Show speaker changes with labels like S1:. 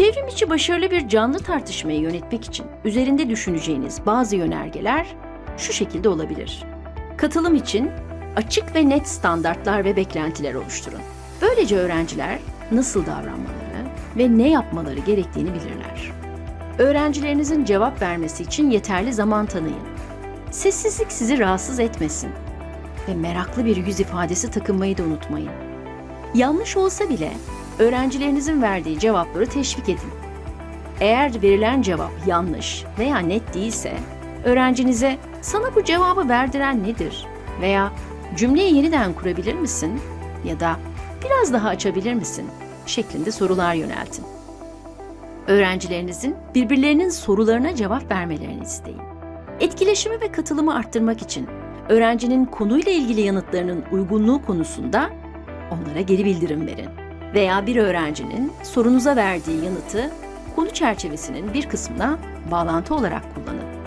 S1: Çevrim içi başarılı bir canlı tartışmayı yönetmek için üzerinde düşüneceğiniz bazı yönergeler şu şekilde olabilir. Katılım için açık ve net standartlar ve beklentiler oluşturun. Böylece öğrenciler nasıl davranmaları ve ne yapmaları gerektiğini bilirler. Öğrencilerinizin cevap vermesi için yeterli zaman tanıyın. Sessizlik sizi rahatsız etmesin ve meraklı bir yüz ifadesi takınmayı da unutmayın. Yanlış olsa bile öğrencilerinizin verdiği cevapları teşvik edin. Eğer verilen cevap yanlış veya net değilse, öğrencinize sana bu cevabı verdiren nedir veya cümleyi yeniden kurabilir misin ya da biraz daha açabilir misin şeklinde sorular yöneltin. Öğrencilerinizin birbirlerinin sorularına cevap vermelerini isteyin. Etkileşimi ve katılımı arttırmak için öğrencinin konuyla ilgili yanıtlarının uygunluğu konusunda onlara geri bildirim verin. Veya bir öğrencinin sorunuza verdiği yanıtı konu çerçevesinin bir kısmına bağlantı olarak kullanın.